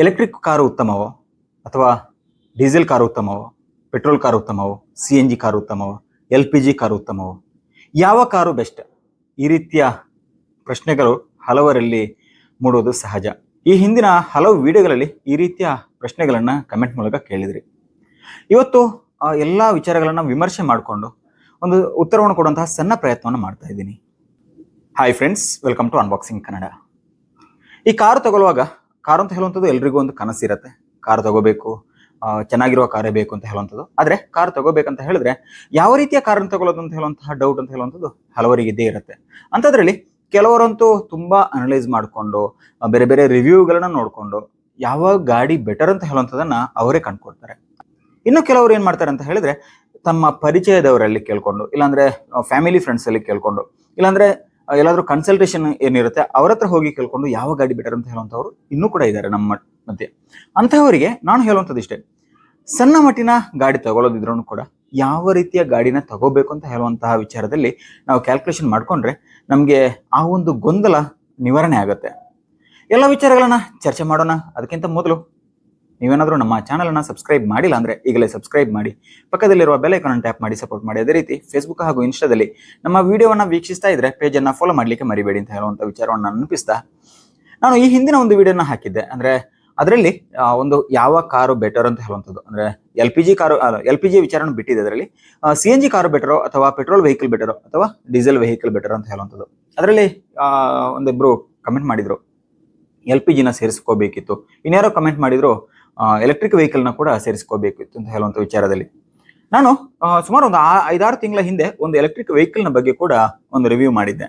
Electric car ಉತ್ತಮವೋ? ಅಥವಾ diesel car ಉತ್ತಮವೋ? ಪೆಟ್ರೋಲ್ ಕಾರು ಉತ್ತಮವೋ? ಸಿ ಎನ್ ಜಿ ಕಾರು ಉತ್ತಮವೋ? ಎಲ್ ಪಿ ಜಿ ಕಾರು ಉತ್ತಮವೋ? ಯಾವ ಕಾರು ಬೆಸ್ಟ್ ಈ ರೀತಿಯ ಪ್ರಶ್ನೆಗಳು ಹಲವರಲ್ಲಿ ಮೂಡುವುದು ಸಹಜ. ಈ ಹಿಂದಿನ ಹಲವು ವಿಡಿಯೋಗಳಲ್ಲಿ ಈ ರೀತಿಯ ಪ್ರಶ್ನೆಗಳನ್ನು ಕಮೆಂಟ್ ಮೂಲಕ ಕೇಳಿದ್ರಿ. ಇವತ್ತು ಎಲ್ಲ ವಿಚಾರಗಳನ್ನು ವಿಮರ್ಶೆ ಮಾಡಿಕೊಂಡು ಒಂದು ಉತ್ತರವನ್ನು ಕೊಡುವಂತಹ ಸಣ್ಣ ಪ್ರಯತ್ನವನ್ನು ಮಾಡ್ತಾ ಇದ್ದೀನಿ. Hi friends welcome to unboxing Kannada ಈ ಕಾರು ತಗೊಳ್ಳುವಾಗ ಕಾರು ಅಂತ ಹೇಳುವಂಥದ್ದು ಎಲ್ರಿಗೂ ಒಂದು ಕನಸಿರುತ್ತೆ ಕಾರ್ ತಗೋಬೇಕು ಚೆನ್ನಾಗಿರುವ ಕಾರೇ ಬೇಕು ಅಂತ ಹೇಳುವಂಥದ್ದು. ಆದರೆ ಕಾರ್ ತಗೋಬೇಕಂತ ಹೇಳಿದ್ರೆ ಯಾವ ರೀತಿಯ ಕಾರನ್ನು ತಗೊಳ್ಳೋದು ಅಂತ ಹೇಳುವಂತಹ ಡೌಟ್ ಅಂತ ಹೇಳುವಂಥದ್ದು ಹಲವರಿಗೆ ಇದ್ದೇ ಇರುತ್ತೆ. ಅಂಥದ್ರಲ್ಲಿ ಕೆಲವರಂತೂ ತುಂಬಾ ಅನಲೈಸ್ ಮಾಡಿಕೊಂಡು ಬೇರೆ ಬೇರೆ ರಿವ್ಯೂಗಳನ್ನ ನೋಡಿಕೊಂಡು ಯಾವ ಗಾಡಿ ಬೆಟರ್ ಅಂತ ಹೇಳುವಂಥದ್ದನ್ನ ಅವರೇ ಕಂಡುಕೊಡ್ತಾರೆ. ಇನ್ನು ಕೆಲವರು ಏನು ಮಾಡ್ತಾರೆ ಅಂತ ಹೇಳಿದ್ರೆ ತಮ್ಮ ಪರಿಚಯದವರಲ್ಲಿ ಕೇಳ್ಕೊಂಡು, ಇಲ್ಲಾಂದ್ರೆ ಫ್ಯಾಮಿಲಿ ಫ್ರೆಂಡ್ಸ್ ಅಲ್ಲಿ ಕೇಳ್ಕೊಂಡು, ಇಲ್ಲಾಂದ್ರೆ ಎಲ್ಲಾದ್ರೂ ಕನ್ಸಲ್ಟೇಷನ್ ಏನಿರುತ್ತೆ, ಅವ್ರ ಹತ್ರ ಹೋಗಿ ಕೇಳ್ಕೊಂಡು ಯಾವ ಗಾಡಿ ಬೆಟರ್ ಅಂತ ಹೇಳುವಂಥವ್ರು ಇನ್ನೂ ಕೂಡ ಇದ್ದಾರೆ ನಮ್ಮ ಮಧ್ಯೆ. ಅಂತಹವರಿಗೆ ನಾನು ಹೇಳುವಂಥದ್ದು ಇಷ್ಟೇ ಸಣ್ಣ ಮಟ್ಟಿನ ಗಾಡಿ ತಗೊಳ್ಳೋದಿದ್ರು ಕೂಡ ಯಾವ ರೀತಿಯ ಗಾಡಿನ ತಗೋಬೇಕು ಅಂತ ಹೇಳುವಂತಹ ವಿಚಾರದಲ್ಲಿ ನಾವು ಕ್ಯಾಲ್ಕುಲೇಷನ್ ಮಾಡಿಕೊಂಡ್ರೆ ನಮಗೆ ಆ ಒಂದು ಗೊಂದಲ ನಿವಾರಣೆ ಆಗುತ್ತೆ. ಎಲ್ಲ ವಿಚಾರಗಳನ್ನ ಚರ್ಚೆ ಮಾಡೋಣ. ಅದಕ್ಕಿಂತ ಮೊದಲು ನೀವೇನಾದರೂ ನಮ್ಮ ಚಾನಲನ್ನು ಸಬ್ಸ್ಕ್ರೈಬ್ ಮಾಡಿಲ್ಲ ಅಂದರೆ ಈಗಲೇ ಸಬ್ಸ್ಕ್ರೈಬ್ ಮಾಡಿ. ಪಕ್ಕದಲ್ಲಿರುವ ಬೆಲ್ ಐಕಾನ್ ಟ್ಯಾಪ್ ಮಾಡಿ ಸಪೋರ್ಟ್ ಮಾಡಿ. ಅದೇ ರೀತಿ ಫೇಸ್ಬುಕ್ ಹಾಗೂ ಇನ್ಸ್ಟಾದಲ್ಲಿ ನಮ್ಮ ವಿಡಿಯೋವನ್ನು ವೀಕ್ಷಿಸ್ತಾ ಇದ್ದರೆ ಪೇಜನ್ನು ಫಾಲೋ ಮಾಡಲಿಕ್ಕೆ ಮರಿಬೇಡಿ ಅಂತ ಹೇಳುವಂಥ ವಿಚಾರವನ್ನು ನೆನಪಿಸ್ತಾ. ನಾನು ಈ ಹಿಂದಿನ ಒಂದು ವಿಡಿಯೋನ ಹಾಕಿದ್ದೆ. ಅಂದರೆ ಅದರಲ್ಲಿ ಒಂದು ಯಾವ ಕಾರು ಬೆಟರ್ ಅಂತ ಹೇಳುವಂಥದ್ದು. ಅಂದರೆ L P G car L P G ವಿಚಾರನ ಬಿಟ್ಟಿದೆ ಅದರಲ್ಲಿ. ಸಿ ಎನ್ ಜಿ ಕಾರು ಬೆಟರೋ ಅಥವಾ ಪೆಟ್ರೋಲ್ ವೆಹಿಕಲ್ ಬೆಟರೋ ಅಥವಾ ಡೀಸೆಲ್ ವೆಹಿಕಲ್ ಬೆಟರ್ ಅಂತ ಹೇಳುವಂಥದ್ದು. ಅದರಲ್ಲಿ ಒಂದಿಬ್ಬರು ಕಮೆಂಟ್ ಮಾಡಿದರು. ಎಲ್ ಪಿ ಜಿನ ಸೇರಿಸ್ಕೋಬೇಕಿತ್ತು. ಇನ್ಯಾರೋ ಕಮೆಂಟ್ ಮಾಡಿದ್ರು ಎಲೆಕ್ಟ್ರಿಕ್ ವೆಹಿಕಲ್ನ ಕೂಡ ಸೇರಿಸ್ಕೋಬೇಕಿತ್ತು ಅಂತ ಹೇಳುವಂಥ ವಿಚಾರದಲ್ಲಿ. ನಾನು ಸುಮಾರು ಒಂದು ಐದಾರು ತಿಂಗಳ ಹಿಂದೆ ಒಂದು ಎಲೆಕ್ಟ್ರಿಕ್ ವೆಹಿಕಲ್ನ ಬಗ್ಗೆ ಕೂಡ ಒಂದು ರಿವ್ಯೂ ಮಾಡಿದ್ದೆ.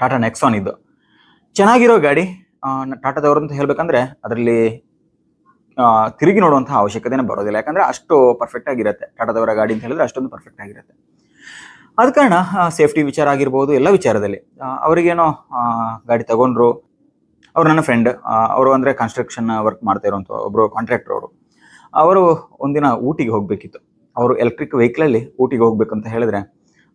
ಟಾಟಾ ನೆಕ್ಸಾನ್ ಇದ್ದು ಚೆನ್ನಾಗಿರೋ ಗಾಡಿ ಟಾಟಾದವರು ಅಂತ ಹೇಳಬೇಕಂದ್ರೆ ಅದರಲ್ಲಿ ತಿರುಗಿ ನೋಡುವಂತಹ ಅವಶ್ಯಕತೆನೇ ಬರೋದಿಲ್ಲ. ಯಾಕಂದ್ರೆ ಅಷ್ಟು ಪರ್ಫೆಕ್ಟ್ ಆಗಿರುತ್ತೆ. ಟಾಟಾದವರ ಗಾಡಿ ಅಂತ ಹೇಳಿದ್ರೆ ಅಷ್ಟೊಂದು ಪರ್ಫೆಕ್ಟ್ ಆಗಿರುತ್ತೆ. ಆದ ಕಾರಣ ಸೇಫ್ಟಿ ವಿಚಾರ ಆಗಿರ್ಬೋದು, ಎಲ್ಲ ವಿಚಾರದಲ್ಲಿ. ಅವರಿಗೇನೋ ಗಾಡಿ ತಗೊಂಡ್ರು ಅವ್ರು ನನ್ನ ಫ್ರೆಂಡ್ ಅವರು ಅಂದರೆ ಕನ್ಸ್ಟ್ರಕ್ಷನ್ ವರ್ಕ್ ಮಾಡ್ತಾ ಇರೋಂಥ ಒಬ್ಬರು ಕಾಂಟ್ರಾಕ್ಟರ್ ಅವರು. ಅವರು ಒಂದಿನ ಊಟಿಗೆ ಹೋಗಬೇಕಿತ್ತು. ಅವರು ಎಲೆಕ್ಟ್ರಿಕ್ ವೆಹಿಕಲಲ್ಲಿ ಊಟಿಗೆ ಹೋಗ್ಬೇಕಂತ ಹೇಳಿದ್ರೆ,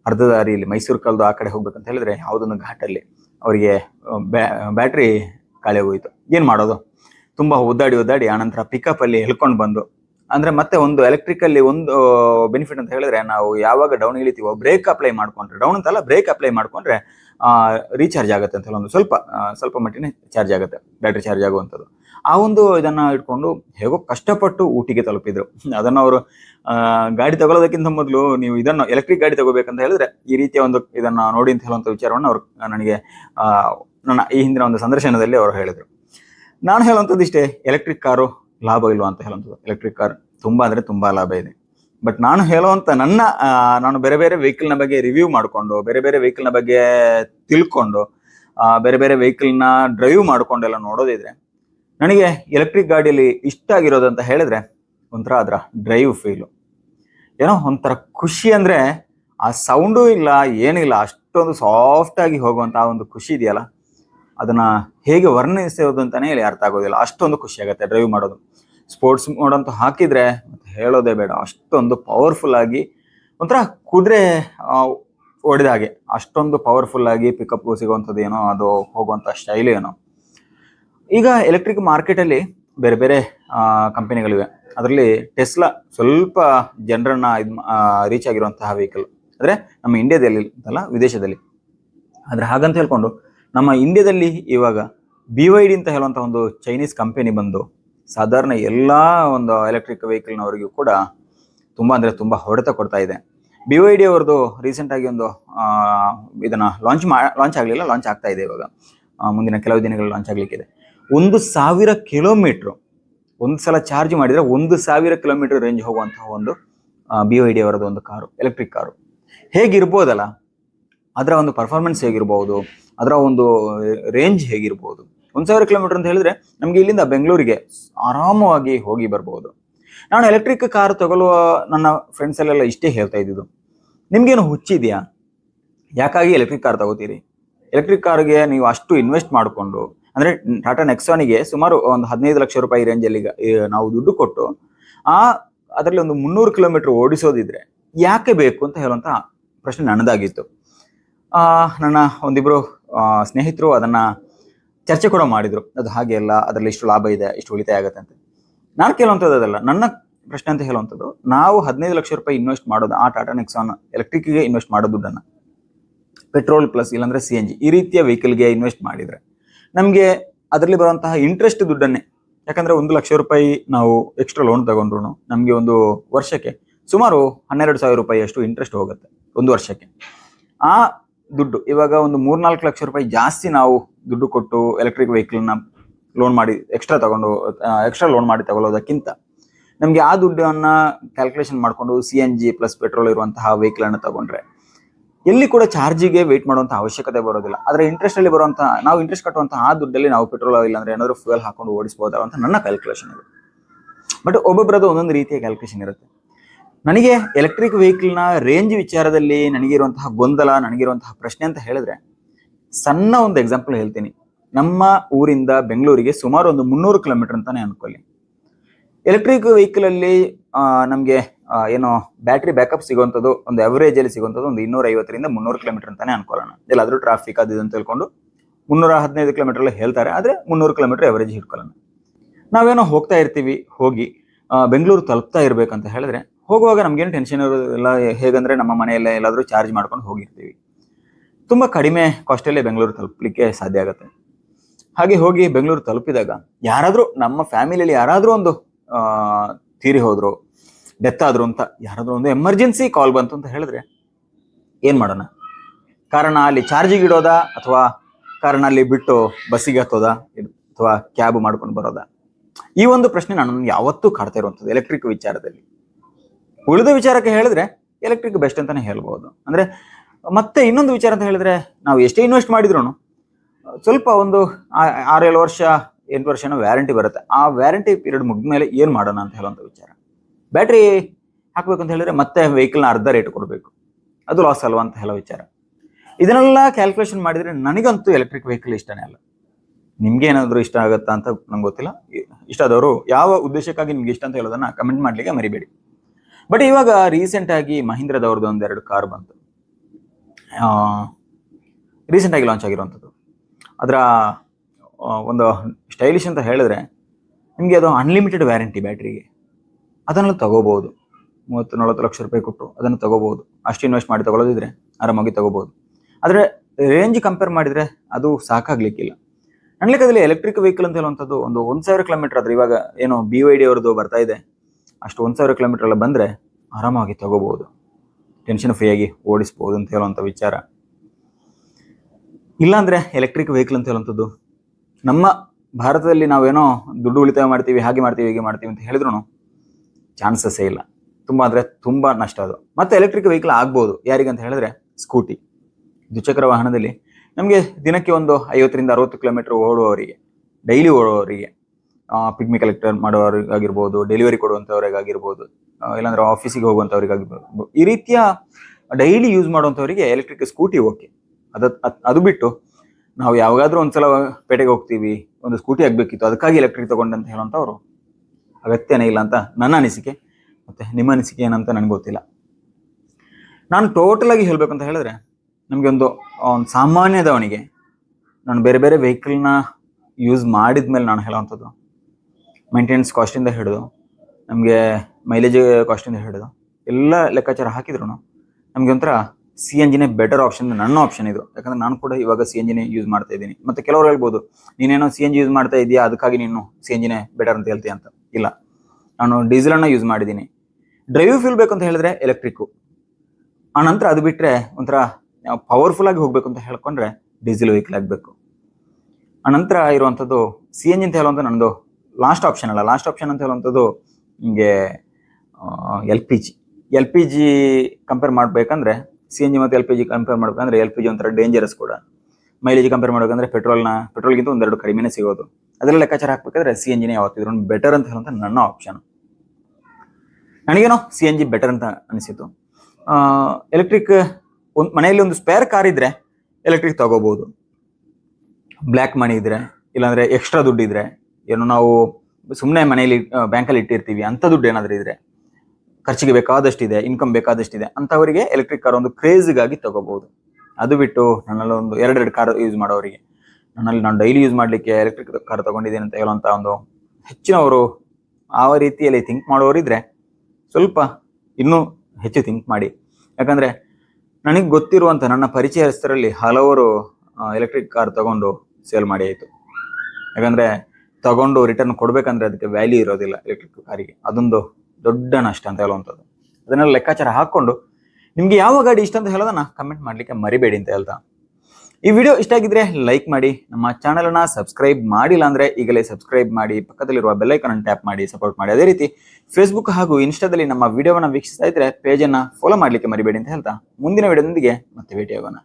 ಅರ್ಧ ದಾರಿಯಲ್ಲಿ ಮೈಸೂರು ಕಾಲದ ಆ ಕಡೆ ಹೋಗ್ಬೇಕಂತ ಹೇಳಿದ್ರೆ ಯಾವುದೊಂದು ಘಾಟಲ್ಲಿ ಅವರಿಗೆ ಬ್ಯಾಟ್ರಿ ಖಾಲಿ ಹೋಯಿತು. ಏನು ಮಾಡೋದು? ತುಂಬ ಒದ್ದಾಡಿ ಒದ್ದಾಡಿ ಆನಂತರ ಪಿಕಪ್ ಹೇಳ್ಕೊಂಡು ಬಂದು, ಅಂದರೆ ಮತ್ತೆ ಒಂದು ಎಲೆಕ್ಟ್ರಿಕಲ್ಲಿ ಒಂದು ಬೆನಿಫಿಟ್ ಅಂತ ಹೇಳಿದ್ರೆ ನಾವು ಯಾವಾಗ ಡೌನ್ ಇಳಿತೀವೋ ಬ್ರೇಕ್ ಅಪ್ಲೈ ಮಾಡ್ಕೊಂಡ್ರೆ ಡೌನ್ ಅಂತಲ್ಲ ಬ್ರೇಕ್ ಅಪ್ಲೈ ಮಾಡ್ಕೊಂಡ್ರೆ ರೀಚಾರ್ಜ್ ಆಗುತ್ತೆ ಅಂತ ಹೇಳಿ ಒಂದು ಸ್ವಲ್ಪ ಸ್ವಲ್ಪ ಮಟ್ಟಿನ ಚಾರ್ಜ್ ಆಗುತ್ತೆ ಬ್ಯಾಟ್ರಿ ಚಾರ್ಜ್ ಆಗುವಂಥದ್ದು. ಆ ಒಂದು ಇದನ್ನು ಇಟ್ಕೊಂಡು ಹೇಗೋ ಕಷ್ಟಪಟ್ಟು ಊಟಿಗೆ ತಲುಪಿದ್ರು. ಅದನ್ನು ಅವರು ಗಾಡಿ ತಗೊಳ್ಳೋದಕ್ಕಿಂತ ಮೊದಲು ನೀವು ಇದನ್ನು ಎಲೆಕ್ಟ್ರಿಕ್ ಗಾಡಿ ತಗೋಬೇಕಂತ ಹೇಳಿದ್ರೆ ಈ ರೀತಿಯ ಒಂದು ಇದನ್ನು ನೋಡಿ ಅಂತ ಹೇಳುವಂಥ ವಿಚಾರವನ್ನು ಅವರು, ನನಗೆ ನನ್ನ ಈ ಹಿಂದಿನ ಒಂದು ಸಂದರ್ಶನದಲ್ಲಿ ಅವರು ಹೇಳಿದರು. ನಾನು ಹೇಳುವಂಥದ್ದು ಇಷ್ಟೇ ಎಲೆಕ್ಟ್ರಿಕ್ ಕಾರು ಲಾಭ ಇಲ್ವಾ ಅಂತ ಹೇಳುವಂಥದ್ದು. ಎಲೆಕ್ಟ್ರಿಕ್ ಕಾರ್ ತುಂಬ ಅಂದರೆ ತುಂಬ ಲಾಭ ಇದೆ. ಬಟ್ ನಾನು ಹೇಳುವಂತ ನನ್ನ ನಾನು ಬೇರೆ ಬೇರೆ ವೆಹಿಕಲ್ನ ಬಗ್ಗೆ ರಿವ್ಯೂ ಮಾಡಿಕೊಂಡು, ಬೇರೆ ಬೇರೆ ವೆಹಿಕಲ್ನ ಬಗ್ಗೆ ತಿಳ್ಕೊಂಡು ಬೇರೆ ಬೇರೆ ವೆಹಿಕಲ್ನ ಡ್ರೈವ್ ಮಾಡ್ಕೊಂಡೆಲ್ಲ ನೋಡೋದಿದ್ರೆ, ನನಗೆ ಎಲೆಕ್ಟ್ರಿಕ್ ಗಾಡಿಯಲ್ಲಿ ಇಷ್ಟ ಆಗಿರೋದು ಅಂತ ಹೇಳಿದ್ರೆ ಒಂಥರ ಅದರ ಡ್ರೈವ್ ಫೀಲು ಏನೋ ಒಂಥರ ಖುಷಿ ಅಂದ್ರೆ ಆ ಸೌಂಡು ಇಲ್ಲ, ಏನಿಲ್ಲ, ಅಷ್ಟೊಂದು ಸಾಫ್ಟ್ ಆಗಿ ಹೋಗುವಂತ ಆ ಒಂದು ಖುಷಿ ಇದೆಯಲ್ಲ, ಅದನ್ನ ಹೇಗೆ ವರ್ಣಿಸೋದು ಅಂತಾನೆ ಹೇಳಿ ಅರ್ಥ ಆಗೋದಿಲ್ಲ. ಅಷ್ಟೊಂದು ಖುಷಿ ಆಗುತ್ತೆ ಡ್ರೈವ್ ಮಾಡೋದು. ಸ್ಪೋರ್ಟ್ಸ್ ಮೋಡ್ ಅಂತ ಹಾಕಿದ್ರೆ ಹೇಳೋದೇ ಬೇಡ. ಅಷ್ಟೊಂದು ಪವರ್ಫುಲ್ ಆಗಿ ಒಂಥರ ಕುದುರೆ ಹೊಡೆದ ಹಾಗೆ. ಅಷ್ಟೊಂದು ಪವರ್ಫುಲ್ ಆಗಿ ಪಿಕಪ್ ಸಿಗುವಂಥದ್ದು ಏನೋ, ಅದು ಹೋಗುವಂಥ ಸ್ಟೈಲ್ ಏನೋ. ಈಗ ಎಲೆಕ್ಟ್ರಿಕ್ ಮಾರ್ಕೆಟಲ್ಲಿ ಬೇರೆ ಬೇರೆ ಕಂಪನಿಗಳಿವೆ ಅದರಲ್ಲಿ ಟೆಸ್ಲಾ ಸ್ವಲ್ಪ ಜನರನ್ನ ಇದು ರೀಚ್ ಆಗಿರುವಂತಹ ವೆಹಿಕಲ್ ಅಂದರೆ ನಮ್ಮ ಇಂಡಿಯಾದಲ್ಲಿ ಅಂತಲ್ಲ, ವಿದೇಶದಲ್ಲಿ. ಆದರೆ ಹಾಗಂತ ಹೇಳ್ಕೊಂಡು ನಮ್ಮ ಇಂಡಿಯಾದಲ್ಲಿ ಇವಾಗ ಬಿ ವೈ ಡಿ ಅಂತ ಹೇಳುವಂಥ ಒಂದು ಚೈನೀಸ್ ಕಂಪನಿ ಬಂದು ಸಾಧಾರಣ ಎಲ್ಲ ಒಂದು ಎಲೆಕ್ಟ್ರಿಕ್ ವೆಹಿಕಲ್ನವರಿಗೂ ಕೂಡ ತುಂಬ ಅಂದರೆ ತುಂಬ ಹೊಡೆತ ಕೊಡ್ತಾ ಇದೆ. ಬಿ ವೈ ಡಿ ಅವ್ರದ್ದು ರೀಸೆಂಟಾಗಿ ಒಂದು ಇದನ್ನು ಲಾಂಚ್ ಮಾ ಲಾಂಚ್ ಆಗಲಿಲ್ಲ ಲಾಂಚ್ ಆಗ್ತಾ ಇದೆ ಇವಾಗ. ಮುಂದಿನ ಕೆಲವು ದಿನಗಳಲ್ಲಿ ಲಾಂಚ್ ಆಗಲಿಕ್ಕಿದೆ ಒಂದು ಸಾವಿರ ಕಿಲೋಮೀಟ್ರು, ಒಂದು ಸಲ ಚಾರ್ಜ್ ಮಾಡಿದರೆ ಒಂದು ಸಾವಿರ ಕಿಲೋಮೀಟ್ರ್ ರೇಂಜ್ ಹೋಗುವಂತಹ ಒಂದು ಬಿ ವೈ ಡಿ ಅವರದ್ದು ಒಂದು ಕಾರು ಎಲೆಕ್ಟ್ರಿಕ್ ಕಾರು. ಹೇಗಿರ್ಬೋದಲ್ಲ? ಅದರ ಒಂದು ಪರ್ಫಾರ್ಮೆನ್ಸ್ ಹೇಗಿರ್ಬೋದು? ಅದರ ಒಂದು ರೇಂಜ್ ಹೇಗಿರ್ಬೋದು? ಒಂದು ಸಾವಿರ ಕಿಲೋಮೀಟರ್ ಅಂತ ಹೇಳಿದ್ರೆ ನಮಗೆ ಇಲ್ಲಿಂದ ಬೆಂಗಳೂರಿಗೆ ಆರಾಮವಾಗಿ ಹೋಗಿ ಬರ್ಬೋದು. ನಾನು ಎಲೆಕ್ಟ್ರಿಕ್ ಕಾರ್ ತಗೊಳ್ಳುವ ನನ್ನ ಫ್ರೆಂಡ್ಸ್ ಅಲ್ಲೆಲ್ಲ ಇಷ್ಟೇ ಹೇಳ್ತಾ ಇದ್ದಿದ್ದು. ನಿಮ್ಗೇನು ಹುಚ್ಚಿದೆಯಾ ಯಾಕಾಗಿ ಎಲೆಕ್ಟ್ರಿಕ್ ಕಾರ್ ತಗೋತೀರಿ? ಎಲೆಕ್ಟ್ರಿಕ್ ಕಾರ್ಗೆ ನೀವು ಅಷ್ಟು ಇನ್ವೆಸ್ಟ್ ಮಾಡಿಕೊಂಡು ಅಂದ್ರೆ ಟಾಟಾ ನೆಕ್ಸಾನಿಗೆ ಸುಮಾರು ಒಂದು ಹದಿನೈದು ಲಕ್ಷ ರೂಪಾಯಿ ರೇಂಜಲ್ಲಿ ನಾವು ದುಡ್ಡು ಕೊಟ್ಟು ಆ ಅದರಲ್ಲಿ ಒಂದು ಮುನ್ನೂರು ಕಿಲೋಮೀಟರ್ ಓಡಿಸೋದಿದ್ರೆ ಯಾಕೆ ಬೇಕು ಅಂತ ಹೇಳುವಂತ ಪ್ರಶ್ನೆ ನನ್ನದಾಗಿತ್ತು. ಆ, ನನ್ನ ಒಂದಿಬ್ರು ಆ, ಸ್ನೇಹಿತರು ಅದನ್ನ ಚರ್ಚೆ ಕೂಡ ಮಾಡಿದ್ರು. ಅದು ಹಾಗೆ ಅಲ್ಲ, ಅದರಲ್ಲಿ ಇಷ್ಟು ಲಾಭ ಇದೆ, ಇಷ್ಟು ಉಳಿತಾಯ ಆಗುತ್ತೆ ಅಂತ. ನಾನು ಕೇಳುವಂಥದ್ದು ಅದಲ್ಲ, ನನ್ನ ಪ್ರಶ್ನೆ ಅಂತ ಹೇಳುವಂಥದ್ದು ನಾವು ಹದಿನೈದು ಲಕ್ಷ ರೂಪಾಯಿ ಇನ್ವೆಸ್ಟ್ ಮಾಡೋದು, ಆ ಟಾಟಾ ನೆಕ್ಸಾನ್ ಎಲೆಕ್ಟ್ರಿಕ್ಗೆ ಇನ್ವೆಸ್ಟ್ ಮಾಡೋ ದುಡ್ಡನ್ನು. ಪೆಟ್ರೋಲ್ ಪ್ಲಸ್ ಇಲ್ಲಾಂದ್ರೆ ಸಿ ಎನ್ ಜಿ ಈ ರೀತಿಯ ವೆಹಿಕಲ್ಗೆ ಇನ್ವೆಸ್ಟ್ ಮಾಡಿದರೆ. ನಮಗೆ ಅದರಲ್ಲಿ ಬರುವಂತಹ ಇಂಟ್ರೆಸ್ಟ್ ದುಡ್ಡನ್ನೇ, ಯಾಕಂದ್ರೆ ಒಂದು ಲಕ್ಷ ರೂಪಾಯಿ ನಾವು ಎಕ್ಸ್ಟ್ರಾ ಲೋನ್ ತಗೊಂಡ್ರು ನಮಗೆ ಒಂದು ವರ್ಷಕ್ಕೆ ಸುಮಾರು ಹನ್ನೆರಡು ಸಾವಿರ ರೂಪಾಯಿ ಅಷ್ಟು ಇಂಟ್ರೆಸ್ಟ್ ಹೋಗುತ್ತೆ, ಒಂದು ವರ್ಷಕ್ಕೆ. ಆ ದುಡ್ಡು. ಇವಾಗ ಒಂದು ಮೂರ್ನಾಲ್ಕು ಲಕ್ಷ ರೂಪಾಯಿ ಜಾಸ್ತಿ ನಾವು ದುಡ್ಡು ಕೊಟ್ಟು ಎಲೆಕ್ಟ್ರಿಕ್ ವೆಹಿಕಲ್ನ ಲೋನ್ ಮಾಡಿ ಎಕ್ಸ್ಟ್ರಾ ತಗೊಂಡು ಎಕ್ಸ್ಟ್ರಾ ಲೋನ್ ಮಾಡಿ ತಗೊಳ್ಳೋದಕ್ಕಿಂತ ನಮಗೆ ಆ ದುಡ್ಡನ್ನ ಕ್ಯಾಲ್ಕುಲೇಷನ್ ಮಾಡಿಕೊಂಡು C N G plus petrol ಇರುವಂತಹ ವೆಹಿಕಲನ್ನು ತಗೊಂಡ್ರೆ ಎಲ್ಲಿ ಕೂಡ ಚಾರ್ಜಿಗೆ ವೇಟ್ ಮಾಡುವಂಥ ಅವಶ್ಯಕತೆ ಬರೋದಿಲ್ಲ. ಆದರೆ ಇಂಟ್ರೆಸ್ಟಲ್ಲಿ ಬರುವಂತಹ, ನಾವು ಇಂಟ್ರೆಸ್ಟ್ ಕಟ್ಟುವಂತಹ ಆ ದುಡ್ಡಲ್ಲಿ ನಾವು ಪೆಟ್ರೋಲ್ ಇಲ್ಲಾಂದ್ರೆ ಏನಾದರೂ ಫ್ಯೂಯಲ್ ಹಾಕೊಂಡು ಓಡಿಸಬಹುದಾ ಅಂತ ನನ್ನ ಕ್ಯಾಲ್ಕುಲೇಷನ್ ಇದೆ. ಬಟ್ ಒಬ್ಬೊಬ್ಬರದ್ದು ಒಂದೊಂದು ರೀತಿಯ ಕ್ಯಾಲ್ಕುಲೇಷನ್ ಇರುತ್ತೆ. ನನಗೆ ಎಲೆಕ್ಟ್ರಿಕ್ ವೆಹಿಕಲ್ನ ರೇಂಜ್ ವಿಚಾರದಲ್ಲಿ ನನಗಿರುವಂತಹ ಗೊಂದಲ, ನನಗಿರುವಂತಹ ಪ್ರಶ್ನೆ ಅಂತ ಹೇಳಿದ್ರೆ, ಸಣ್ಣ ಒಂದು ಎಕ್ಸಾಂಪಲ್ ಹೇಳ್ತೀನಿ. ನಮ್ಮ ಊರಿಂದ ಬೆಂಗಳೂರಿಗೆ ಸುಮಾರು ಒಂದು ಮುನ್ನೂರು ಕಿಲೋಮೀಟರ್ ಅಂತಾನೆ ಅನ್ಕೊಳ್ಳಿ. ಎಲೆಕ್ಟ್ರಿಕ್ ವೆಹಿಕಲ್ ಅಲ್ಲಿ ನಮಗೆ ಏನೋ ಬ್ಯಾಟ್ರಿ ಬ್ಯಾಕಪ್ ಸಿಗುವಂಥದ್ದು, ಒಂದು ಅವರೇಜ್ ಅಲ್ಲಿ ಸಿಗುವಂಥದ್ದು ಒಂದು ಇನ್ನೂರ ಐವತ್ತರಿಂದ ಮುನ್ನೂರು ಕಿಲೋಮೀಟರ್ ಅಂತಾನೆ ಅನ್ಕೊಳ್ಳೋಣ. ಎಲ್ಲಾದರೂ ಟ್ರಾಫಿಕ್ ಅದು ಅಂತ ತಿಳ್ಕೊಂಡು ಮುನ್ನೂರ ಹದಿನೈದು ಕಿಲೋಮೀಟರ್ ಹೇಳ್ತಾರೆ, ಆದ್ರೆ ಮುನ್ನೂರು ಕಿಲೋಮೀಟರ್ ಅವರೇಜ್ ಹಿಡ್ಕೊಳ್ಳೋಣ ನಾವೇನೋ ಹೋಗ್ತಾ ಇರ್ತೀವಿ, ಹೋಗಿ ಬೆಂಗಳೂರು ತಲುಪ್ತಾ ಇರಬೇಕಂತ ಹೇಳಿದ್ರೆ ಹೋಗುವಾಗ ನಮ್ಗೇನು ಟೆನ್ಷನ್ ಇರೋದಿಲ್ಲ ಹೇಗಂದ್ರೆ ನಮ್ಮ ಮನೆಯಲ್ಲೇ ಎಲ್ಲಾದ್ರೂ ಚಾರ್ಜ್ ಮಾಡ್ಕೊಂಡು ಹೋಗಿರ್ತೀವಿ. ತುಂಬಾ ಕಡಿಮೆ ಕಾಸ್ಟಲ್ಲೇ ಬೆಂಗಳೂರು ತಲುಪಲಿಕ್ಕೆ ಸಾಧ್ಯ ಆಗುತ್ತೆ. ಹಾಗೆ ಹೋಗಿ ಬೆಂಗಳೂರು ತಲುಪಿದಾಗ ಯಾರಾದರೂ ನಮ್ಮ ಫ್ಯಾಮಿಲಿಯಲ್ಲಿ ಯಾರಾದರೂ ಒಂದು ತೀರಿ ಹೋದ್ರು ಡೆತ್ ಆದ್ರು ಅಂತ ಯಾರಾದರೂ ಒಂದು ಎಮರ್ಜೆನ್ಸಿ ಕಾಲ್ ಬಂತು ಅಂತ ಹೇಳಿದ್ರೆ ಏನು ಮಾಡೋಣ? ಕಾರಣ ಅಲ್ಲಿ ಚಾರ್ಜಿಗೆ ಇಡೋದಾ ಅಥವಾ ಕಾರಣ ಅಲ್ಲಿ ಬಿಟ್ಟು ಬಸ್ಸಿಗೆ ಹತ್ತೋದಾ ಅಥವಾ ಕ್ಯಾಬ್ ಮಾಡ್ಕೊಂಡು ಬರೋದಾ? ಈ ಒಂದು ಪ್ರಶ್ನೆ ನಾನು ಯಾವತ್ತೂ ಕಾಡ್ತಾ ಇರುವಂಥದ್ದು ಎಲೆಕ್ಟ್ರಿಕ್ ವಿಚಾರದಲ್ಲಿ. ಉಳಿದ ವಿಚಾರಕ್ಕೆ ಹೇಳಿದ್ರೆ ಎಲೆಕ್ಟ್ರಿಕ್ ಬೆಸ್ಟ್ ಅಂತಾನೆ ಹೇಳ್ಬೋದು. ಅಂದರೆ ಮತ್ತೆ ಇನ್ನೊಂದು ವಿಚಾರ ಅಂತ ಹೇಳಿದ್ರೆ ನಾವು ಎಷ್ಟೇ ಇನ್ವೆಸ್ಟ್ ಮಾಡಿದ್ರು ಸ್ವಲ್ಪ ಒಂದು ಆ- ಆರೇಳು ವರ್ಷ, ಎಂಟು ವರ್ಷನೋ ವ್ಯಾರಂಟಿ ಬರುತ್ತೆ. ಆ ವ್ಯಾರಂಟಿ ಪೀರಿಯಡ್ ಮುಗಿದ್ಮೇಲೆ ಏನು ಮಾಡೋಣ ಅಂತ ಹೇಳುವಂಥ ವಿಚಾರ. ಬ್ಯಾಟ್ರಿ ಹಾಕಬೇಕು ಅಂತ ಹೇಳಿದ್ರೆ ಮತ್ತೆ ವೆಹಿಕಲ್ನ ಅರ್ಧ ರೇಟ್ ಕೊಡಬೇಕು. ಅದು ಲಾಸ್ ಅಲ್ವಾ ಅಂತ ಹೇಳೋ ವಿಚಾರ. ಇದನ್ನೆಲ್ಲ ಕ್ಯಾಲ್ಕುಲೇಷನ್ ಮಾಡಿದರೆ ನನಗಂತೂ ಎಲೆಕ್ಟ್ರಿಕ್ ವೆಹಿಕಲ್ ಇಷ್ಟನೇ ಅಲ್ಲ. ನಿಮ್ಗೆ ಏನಾದರೂ ಇಷ್ಟ ಆಗುತ್ತಾ ಅಂತ ನಂಗೆ ಗೊತ್ತಿಲ್ಲ. ಇಷ್ಟ ಆದವರು ಯಾವ ಉದ್ದೇಶಕ್ಕಾಗಿ ನಿಮ್ಗೆ ಇಷ್ಟ ಅಂತ ಹೇಳೋದನ್ನ ಕಮೆಂಟ್ ಮಾಡಲಿಕ್ಕೆ ಮರಿಬೇಡಿ. ಬಟ್ ಇವಾಗ ರೀಸೆಂಟ್ ಆಗಿ ಮಹೀಂದ್ರದವ್ರದ್ದು ಒಂದೆರಡು ಕಾರ್ ಬಂತು. ರೀಸೆಂಟ್ ಆಗಿ ಲಾಂಚ್ ಆಗಿರುವಂಥದ್ದು. ಅದರ ಒಂದು ಸ್ಟೈಲಿಶ್ ಅಂತ ಹೇಳಿದ್ರೆ ನಿಮಗೆ ಅದು ಅನ್ಲಿಮಿಟೆಡ್ ವ್ಯಾರಂಟಿ ಬ್ಯಾಟ್ರಿಗೆ ಅದನ್ನು ತಗೋಬಹುದು ಮೂವತ್ತು ನಲವತ್ತು ಲಕ್ಷ ರೂಪಾಯಿ ಕೊಟ್ಟು ಅದನ್ನು ತಗೋಬಹುದು ಅಷ್ಟು ಇನ್ವೆಸ್ಟ್ ಮಾಡಿ ತಗೊಳ್ಳೋದಿದ್ರೆ ಆರಾಮಾಗಿ ತಗೋಬಹುದು ಆದರೆ ರೇಂಜ್ ಕಂಪೇರ್ ಮಾಡಿದರೆ ಅದು ಸಾಕಾಗ್ಲಿಕ್ಕಿಲ್ಲ. ನನ್ನ ಲೆಕ್ಕದಲ್ಲಿ ಎಲೆಕ್ಟ್ರಿಕ್ ವೆಹಿಕಲ್ ಅಂತ ಹೇಳುವಂಥದ್ದು ಒಂದು ಒಂದು ಸಾವಿರ ಕಿಲೋಮೀಟರ್ ಆದರೆ ಇವಾಗ ಏನು ಬಿ ವೈ ಡಿ ಅವ್ರದ್ದು ಬರ್ತಾ ಇದೆ. ಅಷ್ಟು ಒಂದು ಸಾವಿರ ಕಿಲೋಮೀಟರ್ ಎಲ್ಲ ಬಂದರೆ ಆರಾಮಾಗಿ ತಗೋಬೋದು ಟೆನ್ಷನ್ ಫ್ರೀಯಾಗಿ ಓಡಿಸ್ಬೋದು ಅಂತ ಹೇಳುವಂಥ ವಿಚಾರ. ಇಲ್ಲಾಂದರೆ ಎಲೆಕ್ಟ್ರಿಕ್ ವೆಹಿಕಲ್ ಅಂತ ಹೇಳುವಂಥದ್ದು, ನಮ್ಮ ಭಾರತದಲ್ಲಿ ನಾವೇನೋ ದುಡ್ಡು ಉಳಿತಾಯ ಮಾಡ್ತೀವಿ, ಹಾಗೆ ಮಾಡ್ತೀವಿ, ಹೀಗೆ ಮಾಡ್ತೀವಿ ಅಂತ ಹೇಳಿದ್ರು ಚಾನ್ಸಸ್ಸೇ ಇಲ್ಲ. ತುಂಬ ಅಂದರೆ ತುಂಬ ನಷ್ಟ ಅದು. ಮತ್ತು ಎಲೆಕ್ಟ್ರಿಕ್ ವೆಹಿಕಲ್ ಆಗ್ಬೋದು. ಯಾರಿಗಂತ ಹೇಳಿದ್ರೆ ಸ್ಕೂಟಿ ದ್ವಿಚಕ್ರ ವಾಹನದಲ್ಲಿ ನಮಗೆ ದಿನಕ್ಕೆ ಒಂದು ಐವತ್ತರಿಂದ ಅರವತ್ತು ಕಿಲೋಮೀಟ್ರ್ ಓಡುವವರಿಗೆ ಡೈಲಿ ಓಡುವವರಿಗೆ ಪಿಗ್ಮಿ ಕಲೆಕ್ಟರ್ ಮಾಡೋರಿಗಾಗಿರ್ಬೋದು ಡೆಲಿವರಿ ಕೊಡುವಂಥವ್ರಿಗಾಗಿರ್ಬೋದು ಇಲ್ಲಾಂದ್ರೆ ಆಫೀಸಿಗೆ ಹೋಗುವಂಥವ್ರಿಗಾಗಿರ್ಬೋದು ಈ ರೀತಿಯ ಡೈಲಿ ಯೂಸ್ ಮಾಡುವಂಥವರಿಗೆ ಎಲೆಕ್ಟ್ರಿಕ್ ಸ್ಕೂಟಿ ಓಕೆ ಅದ, ಅದ್- ಬಿಟ್ಟು ನಾವು ಯಾವಾಗಾದ್ರೂ ಒಂದ್ಸಲ ಪೇಟೆಗೆ ಹೋಗ್ತೀವಿ, ಒಂದು ಸ್ಕೂಟಿ ಆಗಬೇಕಿತ್ತು ಅದಕ್ಕಾಗಿ ಎಲೆಕ್ಟ್ರಿಕ್ ತಗೊಂಡಂತ ಹೇಳುವಂಥವ್ರು ಅಗತ್ಯನೇ ಇಲ್ಲ ಅಂತ ನನ್ನ ಅನಿಸಿಕೆ. ಮತ್ತೆ ನಿಮ್ಮ ಅನಿಸಿಕೆ ಏನಂತ ನನಗೆ ಗೊತ್ತಿಲ್ಲ. ನಾನು ಟೋಟಲ್ ಆಗಿ ಹೇಳ್ಬೇಕಂತ ಹೇಳಿದ್ರೆ ನಮಗೆ ಒಂದು ಒಂದು ಸಾಮಾನ್ಯದವನಿಗೆ ನಾನು ಬೇರೆ ಬೇರೆ ವೆಹಿಕಲ್ನ ಯೂಸ್ ಮಾಡಿದ ಮೇಲೆ ನಾನು ಹೇಳುವಂಥದ್ದು ಮೇಂಟೆನೆನ್ಸ್ ಕಾಸ್ಟಿಂದ ಹಿಡಿದು, ನಮಗೆ ಮೈಲೇಜ್ ಕಾಸ್ಟಿಂದ ಹಿಡಿದು ಎಲ್ಲ ಲೆಕ್ಕಾಚಾರ ಹಾಕಿದ್ರು ನಮಗೆ ಒಂಥರ ಸಿ ಎನ್ ಜಿನೇ ಬೆಟರ್ ಆಪ್ಷನ್ ನನ್ನ ಆಪ್ಷನ್ ಇದು. ಯಾಕಂದ್ರೆ ನಾನು ಕೂಡ ಇವಾಗ ಸಿ ಎನ್ ಜಿನೇ ಯೂಸ್ ಮಾಡ್ತಾ ಇದ್ದೀನಿ. ಮತ್ತೆ ಕೆಲವರು ಹೇಳ್ಬೋದು, ನೀನೇನೋ ಸಿ ಎನ್ ಜಿ ಯೂಸ್ ಮಾಡ್ತಾ ಇದೀಯಾ ಅದಕ್ಕಾಗಿ ನೀನು ಸಿ ಎನ್ ಜಿನೇ ಬೆಟರ್ ಅಂತ ಹೇಳ್ತೀಯ ಅಂತ. ಇಲ್ಲ. ನಾನು ಡೀಸೆಲ್ ಅನ್ನ ಯೂಸ್ ಮಾಡಿದ್ದೀನಿ. ಡ್ರೈವ್ ಫೀಲ್ ಬೇಕು ಅಂತ ಹೇಳಿದ್ರೆ ಎಲೆಕ್ಟ್ರಿಕ್ ಆನಂತರ ಅದು ಬಿಟ್ಟರೆ ಒಂಥರ ಪವರ್ಫುಲ್ ಆಗಿ ಹೋಗಬೇಕು ಅಂತ ಹೇಳ್ಕೊಂಡ್ರೆ ಡೀಸೆಲ್ ವೆಹಿಕಲ್ ಆಗಬೇಕು. ಅನಂತರ ಇರುವಂಥದ್ದು ಸಿ ಎನ್ ಜಿ ಅಂತ ಹೇಳುವಂಥ ನನ್ನದು ಲಾಸ್ಟ್ ಆಪ್ಷನ್ ಅಲ್ಲ, ಲಾಸ್ಟ್ ಆಪ್ಷನ್ ಅಂತ ಹೇಳುವಂಥದ್ದು ನಿಮಗೆ L P G. L P G compare ಮಾಡಬೇಕಂದ್ರೆ, ಸಿ ಎನ್ ಜಿ ಮತ್ತು ಎಲ್ ಪಿ ಜಿ ಕಂಪೇರ್ ಮಾಡಬೇಕಂದ್ರೆ ಎಲ್ ಪಿ ಜಿ ಒಂಥರ ಡೇಂಜರಸ್ ಕೂಡ. ಮೈಲೇಜ್ ಕಂಪೇರ್ ಮಾಡಬೇಕಂದ್ರೆ ಪೆಟ್ರೋಲ್ನ ಪೆಟ್ರೋಲ್ಗಿಂತ ಒಂದೆರಡು ಕಡಿಮೆನೇ ಸಿಗೋದು. ಅದೆಲ್ಲ ಲೆಕ್ಕಾಚಾರ ಹಾಕಬೇಕಾದ್ರೆ ಸಿ ಎನ್ ಜಿನೇ ಯಾವತ್ತಿದ್ರು ಬೆಟರ್ ಅಂತ ಹೇಳುವಂಥ ನನ್ನ ಆಪ್ಷನ್ ನನಗೇನೋ ಸಿ ಎನ್ ಜಿ ಬೆಟರ್ ಅಂತ ಅನಿಸಿತು. ಎಲೆಕ್ಟ್ರಿಕ್ ಒಂದು, ಮನೆಯಲ್ಲಿ ಒಂದು ಸ್ಪೇರ್ ಕಾರ್ ಇದ್ರೆ ಎಲೆಕ್ಟ್ರಿಕ್ ತಗೋಬಹುದು ಬ್ಲ್ಯಾಕ್ ಮನಿ ಇದ್ರೆ, ಇಲ್ಲಾಂದ್ರೆ ಎಕ್ಸ್ಟ್ರಾ ದುಡ್ಡು ಇದ್ರೆ ಏನು ನಾವು ಸುಮ್ಮನೆ ಮನೆಯಲ್ಲಿ ಬ್ಯಾಂಕಲ್ಲಿ ಇಟ್ಟಿರ್ತೀವಿ ಅಂಥ ದುಡ್ಡು ಏನಾದರೂ ಇದ್ರೆ, ಖರ್ಚಿಗೆ ಬೇಕಾದಷ್ಟಿದೆ ಇನ್ಕಮ್ ಬೇಕಾದಷ್ಟಿದೆ, ಅಂಥವರಿಗೆ ಎಲೆಕ್ಟ್ರಿಕ್ ಕಾರ್ ಒಂದು ಕ್ರೇಜ್ಗಾಗಿ ತಗೋಬಹುದು. ಅದು ಬಿಟ್ಟು ನನ್ನಲ್ಲಿ ಒಂದು ಎರಡೆರಡು ಕಾರ್ ಯೂಸ್ ಮಾಡೋರಿಗೆ, ನನ್ನಲ್ಲಿ ನಾನು ಡೈಲಿ ಯೂಸ್ ಮಾಡಲಿಕ್ಕೆ ಎಲೆಕ್ಟ್ರಿಕ್ ಕಾರ್ ತಗೊಂಡಿದ್ದೀನಿ ಅಂತ ಹೇಳುವಂಥ ಒಂದು ಹೆಚ್ಚಿನವರು ಆ ರೀತಿಯಲ್ಲಿ ಥಿಂಕ್ ಮಾಡೋರಿದ್ರೆ ಸ್ವಲ್ಪ ಇನ್ನೂ ಹೆಚ್ಚು ಥಿಂಕ್ ಮಾಡಿ. ಯಾಕಂದರೆ ನನಗೆ ಗೊತ್ತಿರುವಂಥ ನನ್ನ ಪರಿಚಯಸ್ಥರಲ್ಲಿ ಹಲವರು ಎಲೆಕ್ಟ್ರಿಕ್ ಕಾರ್ ತಗೊಂಡು ಸೇಲ್ ಮಾಡಿ ಆಯಿತು. ಯಾಕಂದರೆ ತಗೊಂಡು ರಿಟರ್ನ್ ಕೊಡಬೇಕಂದ್ರೆ ಅದಕ್ಕೆ ವ್ಯಾಲ್ಯೂ ಇರೋದಿಲ್ಲ ಎಲೆಕ್ಟ್ರಿಕ್ ಕಾರಿಗೆ ಅದೊಂದು ದೊಡ್ಡ ನಷ್ಟ ಅಂತ ಹೇಳುವಂಥದ್ದು. ಅದನ್ನೆಲ್ಲ ಲೆಕ್ಕಾಚಾರ ಹಾಕ್ಕೊಂಡು ನಿಮಗೆ ಯಾವ ಗಾಡಿ ಇಷ್ಟ ಅಂತ ಹೇಳೋದನ್ನ ಕಮೆಂಟ್ ಮಾಡಲಿಕ್ಕೆ ಮರಿಬೇಡಿ ಅಂತ ಹೇಳ್ತಾ. ಈ ವಿಡಿಯೋ ಇಷ್ಟ ಆಗಿದ್ರೆ ಲೈಕ್ ಮಾಡಿ, ನಮ್ಮ ಚಾನಲನ್ನ ಸಬ್ಸ್ಕ್ರೈಬ್ ಮಾಡಿಲ್ಲ ಅಂದ್ರೆ ಈಗಲೇ ಸಬ್ಸ್ಕ್ರೈಬ್ ಮಾಡಿ, ಪಕ್ಕದಲ್ಲಿರುವ ಬೆಲ್ಲೈಕನ್ ಅನ್ನು ಟ್ಯಾಪ್ ಮಾಡಿ ಸಪೋರ್ಟ್ ಮಾಡಿ. ಅದೇ ರೀತಿ ಫೇಸ್ಬುಕ್ ಹಾಗೂ ಇನ್ಸ್ಟಾದಲ್ಲಿ ನಮ್ಮ ವಿಡಿಯೋವನ್ನು ವೀಕ್ಷಿಸ್ತಾ ಇದ್ರೆ ಪೇಜ್ ಅನ್ನ ಫಾಲೋ ಮಾಡ್ಲಿಕ್ಕೆ ಮರಿಬೇಡಿ ಅಂತ ಹೇಳ್ತಾ. ಮುಂದಿನ ವಿಡಿಯೋದೊಂದಿಗೆ ಮತ್ತೆ ಭೇಟಿಯಾಗೋಣ.